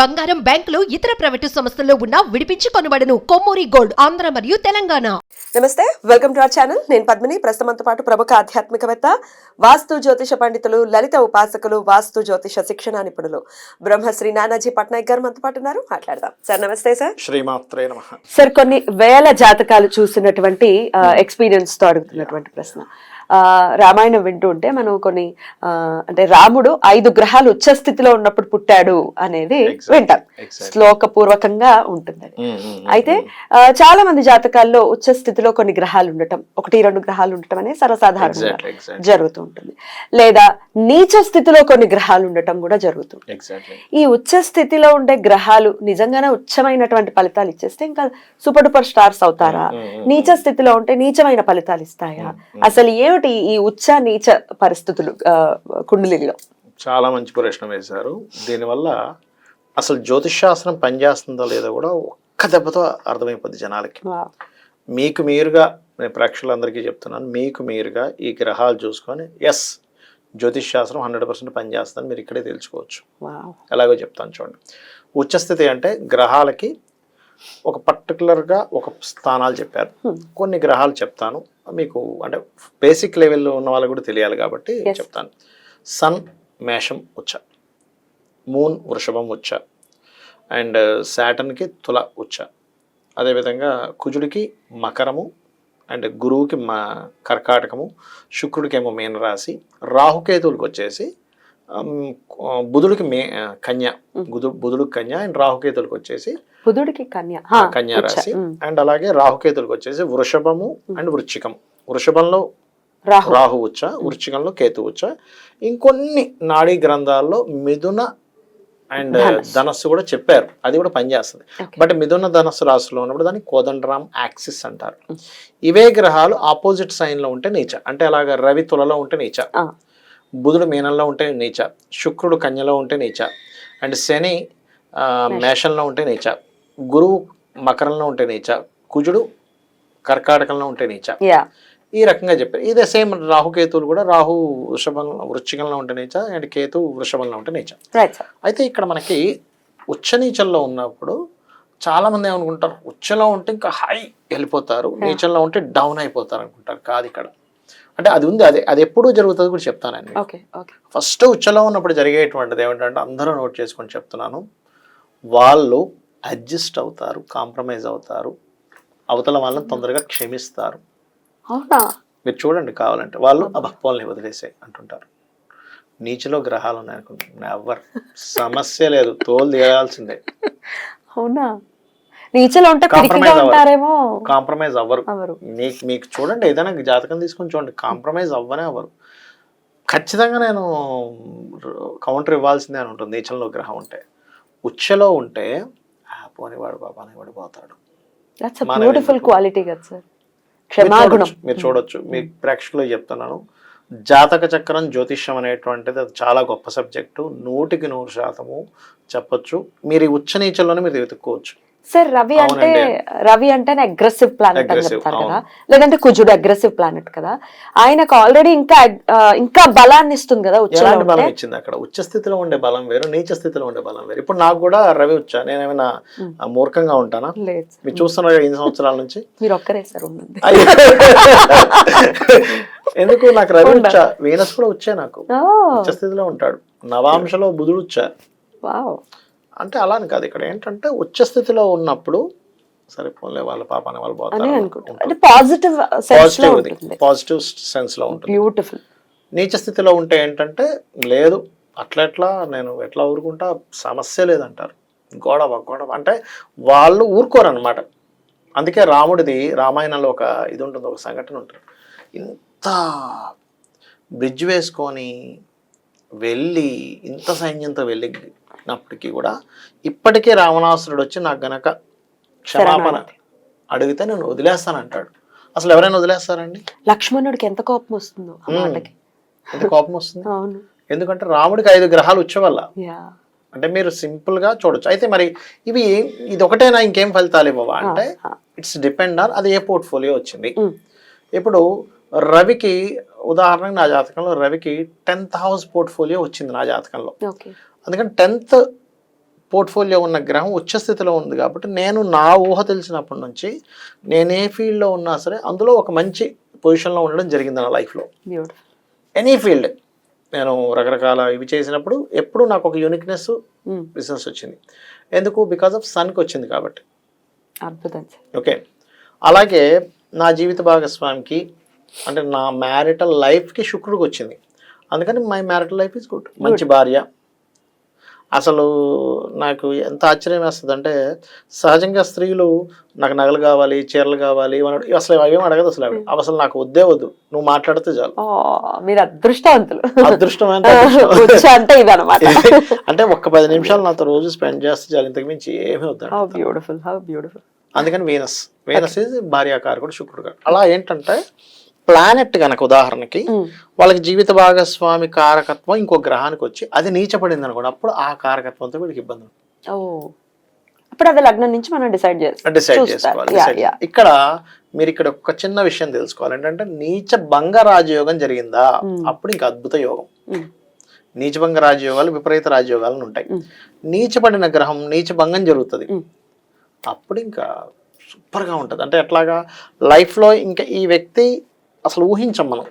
బంగారం బ్యాంకులు ఇతర ప్రైవేటు సంస్థల్లో ఉన్న విడిపించి కొనబడను. కొమ్మూరి గోల్డ్ ఆంధ్ర మరియు తెలంగాణ. నమస్తే వెల్కమ్ టు అవర్ ఛానల్. నేను పద్మిని. ప్రస్తుతంతో పాటు ప్రముఖ ఆధ్యాత్మికవేత్త వాస్తు జ్యోతిష పండితులు లలిత ఉపాసకులు వాస్తు జ్యోతిష శిక్షణ నిపుణులు బ్రహ్మశ్రీ నానాజీ పట్నాయక్ గారు మనతో పాటు ఉన్నారు. మాట్లాడదాం. సార్ నమస్తే సార్. శ్రీమాత్రే నమ. సార్ కొన్ని వేల జాతకాలు చూసినటువంటి ఎక్స్పీరియన్స్తో అడుగుతున్నటువంటి ప్రశ్న. రామాయణం వింటూ ఉంటే మనం కొన్ని అంటే రాముడు ఐదు గ్రహాలు ఉచ్చ స్థితిలో ఉన్నప్పుడు పుట్టాడు అనేది. వింటాం. Exactly. శ్లోక పూర్వకంగా ఉంటుంది. అయితే చాలా మంది జాతకాల్లో ఉచ్చ స్థితిలో కొన్ని గ్రహాలు ఉండటం ఒకటి రెండు గ్రహాలు ఉండటం అనేది సర్వసాధారణంగా. జరుగుతూ ఉంటుంది. లేదా నీచ స్థితిలో కొన్ని గ్రహాలు ఉండటం కూడా జరుగుతుంది ఈ ఉచ్చ స్థితిలో ఉండే గ్రహాలు నిజంగానే ఉచ్చమైనటువంటి ఫలితాలు ఇచ్చేస్తే ఇంకా సూపర్ డూపర్ స్టార్స్ అవుతారా? నీచ స్థితిలో ఉంటే నీచమైన ఫలితాలు ఇస్తాయా? అసలు ఏమిటి ఈ ఉచ్చ నీచ పరిస్థితులు కుండలిలో. చాలా మంచి ప్రశ్న వేశారు. దీనివల్ల అసలు జ్యోతిష్ శాస్త్రం పనిచేస్తుందో లేదో కూడా ఒక్క దెబ్బతో అర్థమైపోద్ది జనాలకి. మీకు మీరుగా నేను ప్రేక్షకులందరికీ చెప్తున్నాను మీకు మీరుగా ఈ గ్రహాలు చూసుకొని ఎస్ జ్యోతిష్ శాస్త్రం హండ్రెడ్ పర్సెంట్ పనిచేస్తుందని మీరు ఇక్కడే తెలుసుకోవచ్చు. ఎలాగో చెప్తాను చూడండి. ఉచ్చస్థితి అంటే గ్రహాలకి ఒక పర్టికులర్గా ఒక స్థానాలు చెప్పారు. కొన్ని గ్రహాలు చెప్తాను. మీకు అంటే బేసిక్ లెవెల్లో ఉన్న వాళ్ళకి కూడా తెలియాలి కాబట్టి. చెప్తాను. సన్ మేషం ఉచ్చ. మూన్ వృషభం ఉచ్చ. అండ్ శాటన్కి తుల ఉచ్చ. అదేవిధంగా కుజుడికి మకరము అండ్ గురువుకి మా కర్కాటకము శుక్రుడికేమో మీనరాశి. రాహుకేతువులకు వచ్చేసి బుధుడికి మే కన్య. బుధు బుధుడికి కన్య అండ్ రాహుకేతులకు వచ్చేసి బుధుడికి కన్య. కన్యా రాశి. అండ్ అలాగే రాహుకేతులకు వచ్చేసి వృషభము అండ్ వృచ్చికం వృషభంలో రాహు. ఉచ్చ వృచ్చికంలో కేతు ఉచ్చ. ఇంకొన్ని నాడీ గ్రంథాల్లో మిథున అండ్ ధనస్సు. కూడా చెప్పారు. అది కూడా పనిచేస్తుంది. బట్ మిథున ధనస్సు రాశిలో ఉన్నప్పుడు దాన్ని కోదండరామ్ యాక్సిస్ అంటారు. ఇవే గ్రహాలు ఆపోజిట్ సైన్లో ఉంటే నీచ. అంటే అలాగా రవి తులలో ఉంటే నీచ. బుధుడు మీనంలో ఉంటే నీచ శుక్రుడు కన్యలో ఉంటే నీచ అండ్ శని మేషంలో ఉంటే నీచ గురువు మకరంలో ఉంటే నీచ కుజుడు కర్కాటకంలో ఉంటే నీచ. ఈ రకంగా చెప్పారు. ఇదే సేమ్ రాహుకేతువులు కూడా రాహు వృషభం వృశ్చికంలో ఉంటే నీచ అండ్ కేతు వృషభంలో ఉంటే నీచ. అయితే ఇక్కడ మనకి ఉచ్చ నీచంలో ఉన్నప్పుడు చాలా మంది ఏమనుకుంటారు? ఉచ్చలో ఉంటే ఇంకా హై వెళ్ళిపోతారు. నీచంలో ఉంటే డౌన్ అయిపోతారు అనుకుంటారు. కాదు ఇక్కడ. అంటే అది ఉంది అదే అది ఎప్పుడు జరుగుతుంది కూడా చెప్తానండి ఫస్ట్ ఉచ్చలో ఉన్నప్పుడు జరిగేటువంటిది ఏమిటంటే అందరూ నోట్ చేసుకొని చెప్తున్నాను. వాళ్ళు అడ్జస్ట్ అవుతారు కాంప్రమైజ్ అవుతారు. అవతల వాళ్ళని తొందరగా క్షమిస్తారు. అవునా? మీరు చూడండి కావాలంటే. వాళ్ళు ఆ భక్తుల్ని వదిలేసాయి అంటుంటారు. నీచిలో గ్రహాలు ఉన్నాయనుకుంటున్నారు ఎవరు సమస్య లేదు. తోలు తీయాల్సిందే అవునా? నీచలో ఉంటే పిరికిగా. ఉంటారేమో. కాంప్రమైజ్ అవ్వరు. మీకు చూడండి ఏదైనా జాతకం తీసుకొని చూడండి కాంప్రమైజ్ అవ్వనే అవ్వరు. ఖచ్చితంగా నేను కౌంటర్ ఇవ్వాల్సిందే అని ఉంటుంది నీచంలో గ్రహం ఉంటే. ఉచ్చలో ఉంటే "ఆ, పోనీ వాడు బాబాని వాడు పోతాడు బ్యూటిఫుల్? క్వాలిటీ కదా సార్ మీరు క్షమాగుణం. చూడొచ్చు, మీరు చూడొచ్చు. మీ ప్రేక్షకులు చెప్తున్నాను జాతక చక్రం జ్యోతిష్యం అనేటువంటిది అది చాలా గొప్ప సబ్జెక్టు నూటికి నూరు శాతము చెప్పొచ్చు. మీరు ఈ ఉచ్చ నీచంలోనే మీరు వెతుక్కోవచ్చు. సార్ రవి అంటే. రవి అంటే అగ్రెసివ్ ప్లానెట్ అని చెప్తారు. కదా. లేదంటే కుజుడు అగ్రెసివ్ ప్లానెట్ కదా. ఆయనకు ఆల్రెడీ ఇంకా ఇంకా బలాన్ని ఇస్తుంది కదా ఎలాంటి బలం ఇచ్చింది అక్కడ? ఉచ్చ స్థితిలో ఉండే బలం వేరు నీచ స్థితిలో ఉండే బలం వేరు. ఇప్పుడు నాకు కూడా రవి వచ్చా నేను ఏమైనా Hmm. ఆ, మూర్ఖంగా ఉంటానా. మీరు చూస్తున్నారు ఇన్ని సంవత్సరాల నుంచి? మీరు ఒక్కరే సార్ ఉన్నది. ఎందుకు? నాకు రవి వచ్చా వీనస్ కూడా వచ్చా నాకు. ఉచ్చ స్థితిలో ఉంటాడు. నవాంశలో బుధుడు వచ్చా. వావ్. అంటే అలా అని కాదు. ఇక్కడ ఏంటంటే ఉచ్చ స్థితిలో ఉన్నప్పుడు సరే పోన్లే వాళ్ళ పాపాన్ని వాళ్ళు పోతారు పాజిటివ్ సెన్స్లో పాజిటివ్ ఉంటుంది. పాజిటివ్ సెన్స్లో ఉంటుంది. బ్యూటిఫుల్ నీచ స్థితిలో ఉంటే ఏంటంటే లేదు అట్లా ఎట్లా నేను ఎట్లా ఊరుకుంటా? సమస్య లేదంటారు. గొడవ గొడవ. అంటే వాళ్ళు ఊరుకోరు అనమాట అందుకే రాముడిది రామాయణంలో ఒక ఇది ఉంటుంది ఒక సంఘటన ఉంటుంది. ఇంత బ్రిడ్జ్ వేసుకొని వెళ్ళి ఇంత సైన్యంతో వెళ్ళినప్పటికీ కూడా ఇప్పటికే రావణాసురుడు వచ్చి నాకు గనక క్షమాపణ. అడిగితే నేను వదిలేస్తానంటాడు. అసలు ఎవరైనా వదిలేస్తారండి? లక్ష్మణుడికి ఎంత కోపం వస్తుందో ఎంత కోపం వస్తుంది? అవును. ఎందుకంటే రాముడికి ఐదు గ్రహాలు వచ్చే వల్ల. యా. అంటే మీరు సింపుల్గా చూడొచ్చు. అయితే మరి ఇవి ఏం ఇది ఒకటేనా ఇంకేం ఫలితాలు ఇవ్వవా? అంటే. ఇట్స్ డిపెండ్ ఆన్ అది ఏ పోర్ట్ఫోలియో వచ్చింది. ఇప్పుడు రవికి ఉదాహరణకు నా జాతకంలో రవికి టెన్త్ హౌస్ పోర్ట్ఫోలియో వచ్చింది నా జాతకంలో. అందుకని టెన్త్ పోర్ట్ఫోలియో ఉన్న గ్రహం ఉచ్చ స్థితిలో ఉంది కాబట్టి నేను నా ఊహ తెలిసినప్పటి నుంచి నేను ఏ ఫీల్డ్లో ఉన్నా సరే అందులో ఒక మంచి పొజిషన్లో ఉండడం జరిగింది నా లైఫ్లో. ఎనీ ఫీల్డ్ నేను రకరకాల ఇవి చేసినప్పుడు ఎప్పుడు నాకు ఒక యూనిక్నెస్ బిజినెస్ వచ్చింది. ఎందుకు? బికాస్ ఆఫ్ సన్కి వచ్చింది కాబట్టి. అద్భుతం ఓకే అలాగే నా జీవిత భాగస్వామికి అంటే నా మ్యారిటల్ లైఫ్కి శుక్రుడికి వచ్చింది. అందుకని my marital life is good మంచి భార్య. అసలు నాకు ఎంత ఆశ్చర్యం వేస్తుంది అంటే సహజంగా స్త్రీలు నాకు నగలు కావాలి చీరలు కావాలి అసలు అవేం అడగదు అసలు. అసలు నాకు వద్దే వద్దు. నువ్వు మాట్లాడితే చాలు. మీరు అదృష్టవంతులు. అదృష్టం. అంటే. వచ్చా అంటే ఒక్క పది నిమిషాలు నాతో రోజు స్పెండ్ చేస్తే చాలు. ఇంతకు మించి ఏమీ వద్దు బ్యూటిఫుల్ హౌ బ్యూటిఫుల్ అందుకని వీనస్. వీనస్ ఇది భార్యాకారకుడు శుక్రుడు అలా ఏంటంటే ప్లానెట్ గనక ఉదాహరణకి వాళ్ళకి జీవిత భాగస్వామి కారకత్వం ఇంకో గ్రహానికి వచ్చి అది నీచపడింది అనుకోండి అప్పుడు ఆ కారకత్వంతో వీడికి ఇబ్బంది అప్పుడు అది లగ్నం నుంచి మనం డిసైడ్ డిసైడ్. చేసుకోవాలి. ఇక్కడ మీరు ఇక్కడ ఒక చిన్న విషయం తెలుసుకోవాలి ఏంటంటే నీచ భంగ రాజయోగం జరిగిందా అప్పుడు ఇంకా అద్భుత యోగం. నీచభంగ రాజయోగాలు విపరీత రాజయోగాలు ఉంటాయి. నీచపడిన గ్రహం నీచ భంగం జరుగుతుంది. అప్పుడు ఇంకా సూపర్గా ఉంటుంది అంటే ఎట్లాగా లైఫ్లో ఇంకా ఈ వ్యక్తి అసలు ఊహించం మనం.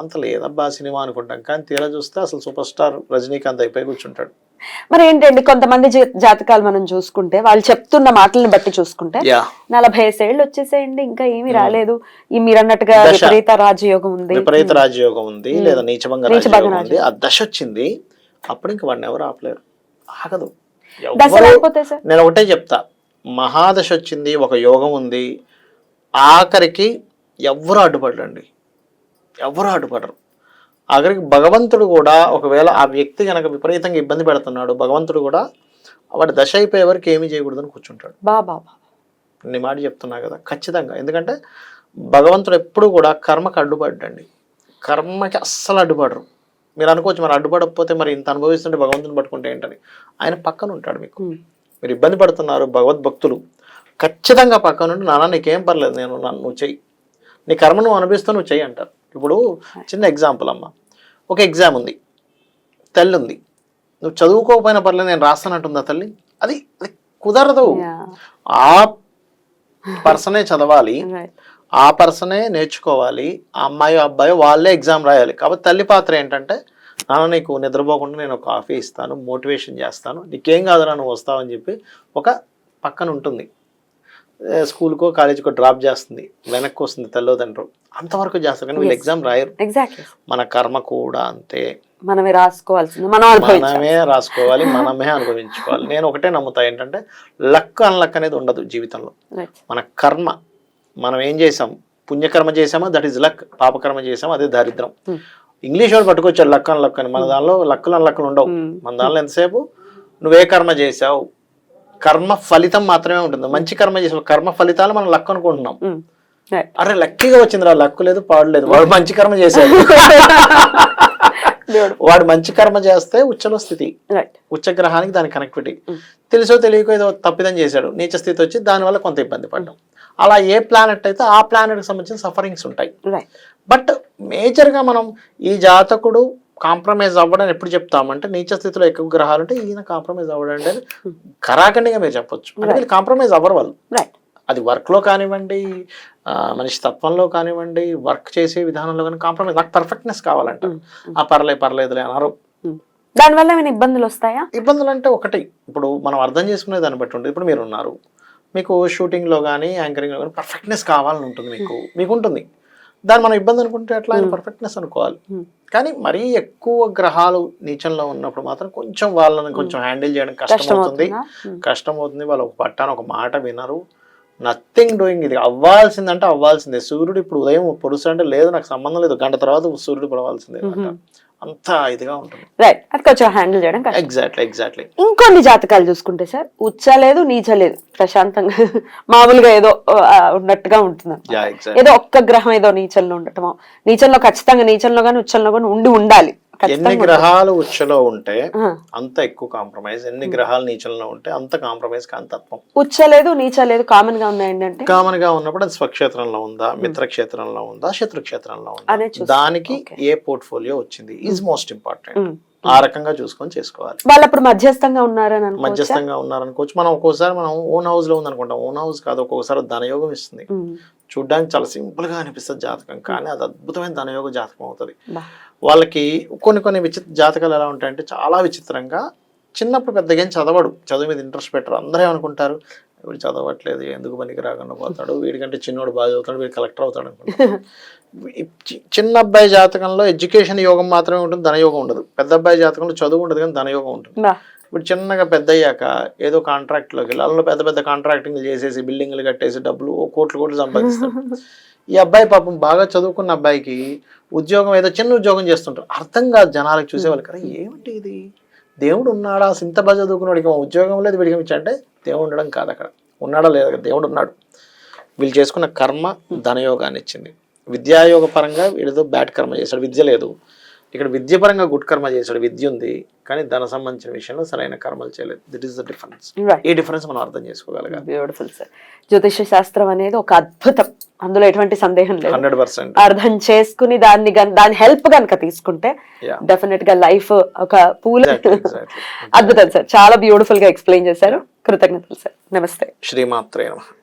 అంత లేదబ్బా సినిమా అనుకుంటాం. కానీ తీరా చూస్తే అసలు సూపర్ స్టార్ రజనీకాంత్ అయిపోయి కూర్చుంటాడు. మరి ఏంటండి కొంతమంది జాతకాలు మనం చూసుకుంటే వాళ్ళు చెప్తున్న మాటలను బట్టి చూసుకుంటే నలభై ఏళ్ళు వచ్చేసేయండి ఇంకా ఏమీ రాలేదు. ఈ మీరు అన్నట్టుగా. విపరీత రాజయోగం ఉంది. విపరీత రాజయోగం ఉంది లేదా నీచభంగ రాజయోగం ఉంది. ఆ దశ వచ్చింది. అప్పుడు ఇంక వాడిని ఎవరు ఆపలేరు. ఆగదు. నేను ఒకటే చెప్తా. మహాదశ వచ్చింది ఒక యోగం ఉంది. ఆఖరికి ఎవ్వరు అడ్డుపడరండి. ఎవ్వరు అడ్డుపడరు. ఆఖరికి భగవంతుడు కూడా ఒకవేళ ఆ వ్యక్తి కనుక విపరీతంగా ఇబ్బంది పెడుతున్నాడు భగవంతుడు కూడా వాడి దశ అయిపోయే వరకు ఏమీ చేయకూడదని కూర్చుంటాడు. బా బా బా. నీ మాట చెప్తున్నా కదా ఖచ్చితంగా. ఎందుకంటే భగవంతుడు ఎప్పుడు కూడా కర్మకి అడ్డుపడ్డండి. కర్మకి అస్సలు అడ్డుపడరు. మీరు అనుకోవచ్చు మరి అడ్డుపడకపోతే మరి ఇంత అనుభవిస్తుంటే భగవంతుని పట్టుకుంటే ఏంటని. ఆయన పక్కన ఉంటాడు మీకు. మీరు ఇబ్బంది పడుతున్నారు భగవద్భక్తులు. ఖచ్చితంగా పక్కన నుండి నాన్న నీకేం పర్లేదు నేను నన్ను చెయ్యి. నీ కర్మ నువ్వు అనిపిస్తూ నువ్వు చెయ్యి అంటారు. ఇప్పుడు చిన్న ఎగ్జాంపుల్ అమ్మ. ఒక ఎగ్జామ్ ఉంది. తల్లి ఉంది. నువ్వు చదువుకోకపోయినా పర్లేదు నేను రాస్తానంటుందా తల్లి? అది అది కుదరదు. ఆ పర్సనే చదవాలి. ఆ పర్సనే నేర్చుకోవాలి. ఆ అమ్మాయి అబ్బాయి వాళ్ళే ఎగ్జామ్ రాయాలి. కాబట్టి తల్లి పాత్ర ఏంటంటే నాన్న నీకు నిద్రపోకుండా నేను ఒక కాఫీ ఇస్తాను మోటివేషన్ చేస్తాను. నీకేం కాదురా నువ్వు వస్తావని చెప్పి ఒక పక్కన ఉంటుంది. స్కూల్కో కాలేజీకో డ్రాప్ చేస్తుంది. వెనక్కి వస్తుంది తల్లిదండ్రులు. అంతవరకు చేస్తారు కానీ వీళ్ళు. ఎగ్జామ్ రాయరు. మన కర్మ కూడా అంతే. మనమే రాసుకోవాల్సింది మనమే రాసుకోవాలి మనమే అనుభవించుకోవాలి. నేను ఒకటే నమ్ముతా ఏంటంటే లక్ అన్లక్ అనేది ఉండదు జీవితంలో. మన కర్మ మనం ఏం చేసాం? పుణ్యకర్మ చేసామా? దట్ ఈస్ లక్ పాపకర్మ చేసామా? అదే దారిద్రం. Hmm. ఇంగ్లీష్ వాడు పట్టుకొచ్చాడు లక్ అని లక్ అని. మన దానిలో లక్కులు అని లక్కులు ఉండవు. Hmm. మన దానిలో ఎంతసేపు? నువ్వే కర్మ చేసావు. కర్మ ఫలితం మాత్రమే ఉంటుంది మంచి కర్మ చేసావు కర్మ ఫలితాలు మనం లక్ అనుకుంటున్నాం. అరే లక్కీగా వచ్చిందిరా లక్కు లేదు పాడలేదు వాడు మంచి కర్మ చేశాడు. వాడు మంచి కర్మ చేస్తే ఉచ్చలో స్థితి. ఉచ్చగ్రహానికి దాని కనెక్టివిటీ. తెలుసో తెలియకో ఏదో తప్పిదం చేశాడు నీచ స్థితి వచ్చి దానివల్ల కొంత ఇబ్బంది పడ్డాం అలా ఏ ప్లానెట్ అయితే ఆ ప్లానెట్కి సంబంధించిన సఫరింగ్స్ ఉంటాయి. బట్ మేజర్గా మనం ఈ జాతకుడు కాంప్రమైజ్ అవ్వడం ఎప్పుడు చెప్తామంటే నీచ స్థితిలో ఎక్కువ గ్రహాలు ఉంటే ఈయన కాంప్రమైజ్ అవ్వడం అంటే కరాఖండిగా మీరు చెప్పొచ్చు. అంటే వీళ్ళు కాంప్రమైజ్ అవ్వరు వాళ్ళు. అది వర్క్లో కానివ్వండి మనిషి తత్వంలో కానివ్వండి వర్క్ చేసే విధానంలో కానీ కాంప్రమైజ్ నాకు పర్ఫెక్ట్నెస్ కావాలంట. ఆ పర్లే పర్లేదులే అన్నారు Mm. దానివల్ల ఏమైనా ఇబ్బందులు వస్తాయా? ఇబ్బందులు అంటే ఒకటి. ఇప్పుడు మనం అర్థం చేసుకునే దాన్ని బట్టి ఉంటుంది. ఇప్పుడు మీరు ఉన్నారు. మీకు షూటింగ్లో కానీ యాంకరింగ్లో కానీ పర్ఫెక్ట్నెస్ కావాలని ఉంటుంది మీకు. మీకు ఉంటుంది. దాన్ని మనం ఇబ్బంది అనుకుంటే ఎట్లా ఆయన పర్ఫెక్ట్నెస్ అనుకోవాలి. కానీ మరీ ఎక్కువ గ్రహాలు నీచంలో ఉన్నప్పుడు మాత్రం కొంచెం వాళ్ళని కొంచెం హ్యాండిల్ చేయడం కష్టం కష్టం అవుతుంది అవుతుందా? Hmm. కష్టం అవుతుంది వాళ్ళు ఒక పట్టాను ఒక మాట వినరు. నథింగ్ డూయింగ్ ఇది. అవ్వాల్సిందంటే అవ్వాల్సిందే. సూర్యుడు ఇప్పుడు ఉదయం పొడుస్తుంటే లేదు నాకు సంబంధం లేదు. గంట తర్వాత సూర్యుడు పడవలసిందే అంట. అంత ఇదిగా ఉంటుంది. రైట్ అది కొంచెం హ్యాండిల్ చేయడం ఎగ్జాక్ట్లీ ఎగ్జాక్ట్లీ ఇంకొన్ని జాతకాలు చూసుకుంటే సార్ ఉచ్చ లేదు నీచ లేదు ప్రశాంతంగా మామూలుగా ఏదో ఉన్నట్టుగా ఉంటుంది ఏదో ఒక్క గ్రహం ఏదో నీచంలో ఉండటమో నీచంలో ఖచ్చితంగా నీచంలో కానీ ఉచ్చంలో కానీ ఉండి ఉండాలి. ఎన్ని. గ్రహాలు ఉచ్చలో ఉంటే అంత ఎక్కువ కాంప్రమైజ్. ఎన్ని గ్రహాలు నీచంలో ఉంటే అంత కాంప్రమైజ్ కాంతత్వం ఉచ్చ లేదు నీచ లేదు కామన్గా ఉన్నాయండి అంటే కామన్గా ఉన్నప్పుడు అది స్వక్షేత్రంలో ఉందా మిత్రక్షేత్రంలో ఉందా శత్రుక్షేత్రంలో ఉందా. దానికి. ఏ పోర్ట్ఫోలియో వచ్చింది? ఈజ్ మోస్ట్ ఇంపార్టెంట్ ఆ రకంగా చూసుకొని చేసుకోవాలి. వాళ్ళు అప్పుడు మధ్యస్థంగా ఉన్నారని మధ్యస్థంగా ఉన్నారనుకోవచ్చు. మనం ఒక్కోసారి మనం ఓన్ హౌస్లో ఉందనుకుంటాం. ఓన్ హౌస్ కాదు ఒక్కొక్కసారి ధనయోగం ఇస్తుంది. ఉమ్. చూడ్డానికి చాలా సింపుల్గా అనిపిస్తుంది జాతకం కానీ అది అద్భుతమైన ధనయోగ జాతకం అవుతుంది. వాళ్ళకి కొన్ని కొన్ని విచిత్ర జాతకాలు ఎలా ఉంటాయంటే చాలా విచిత్రంగా చిన్నప్పుడు పెద్దగా ఏం చదవడు. చదువు మీద ఇంట్రెస్ట్ పెట్టరు. అందరూ ఏమనుకుంటారు? వీడు చదవట్లేదు ఎందుకు పనికి రాకుండా పోతాడు వీడికంటే చిన్నోడు బాగా చదువుతాడు వీడు కలెక్టర్ అవుతాడు చి- చిన్న అబ్బాయి జాతకంలో ఎడ్యుకేషన్ యోగం మాత్రమే ఉంటుంది ధనయోగం ఉండదు. పెద్ద అబ్బాయి జాతకంలో చదువు ఉండదు కానీ ధనయోగం ఉంటుంది. ఇప్పుడు చిన్నగా పెద్ద అయ్యాక ఏదో కాంట్రాక్ట్లోకి వెళ్ళి అందులో పెద్ద పెద్ద కాంట్రాక్టింగ్ చేసేసి బిల్డింగ్లు కట్టేసి డబ్బులు కోట్లు కోట్లు సంపాదిస్తాడు. ఈ అబ్బాయి పాపం బాగా చదువుకున్న అబ్బాయికి ఉద్యోగం ఏదో చిన్న ఉద్యోగం చేస్తుంటారు. అర్థం కాదు జనాలకు చూసేవాళ్ళకి. అరే ఏమిటి ఇది? దేవుడు ఉన్నాడా సింత ఇంత బాగా చదువుకున్నాడికి మా ఉద్యోగం లేదు వీడికి అంటే దేవుడు ఉండడం కాదు అక్కడ. ఉన్నాడా లేదా? దేవుడు ఉన్నాడు వీళ్ళు చేసుకున్న కర్మ ధనయోగాన్ని ఇచ్చింది. విద్యాయోగ పరంగా వీడితో బ్యాడ్ కర్మ చేశాడు. విద్య లేదు. ఇక్కడ విద్య పరంగా గుడ్ కర్మ చేశాడు విద్య ఉంది కానీ ధన సంబంధించిన విషయంలో సరైన కర్మలు చేయలేదు. That is the difference. ఈ డిఫరెన్స్ మనం అర్థం చేసుకోగలగాలి. బ్యూటిఫుల్ సార్ జ్యోతిష శాస్త్రం అనేది ఒక అద్భుతం. అందులో ఎటువంటి సందేహం లేదు. Hundred percent. అర్థం చేసుకుని దాన్ని దాని హెల్ప్ గనుక తీసుకుంటే. డెఫినెట్గా లైఫ్ ఒక పూల. అద్భుతం సార్ చాలా బ్యూటిఫుల్గా ఎక్స్ప్లెయిన్ చేశారు. కృతజ్ఞతలు సార్ నమస్తే. శ్రీమాత్రే నమః.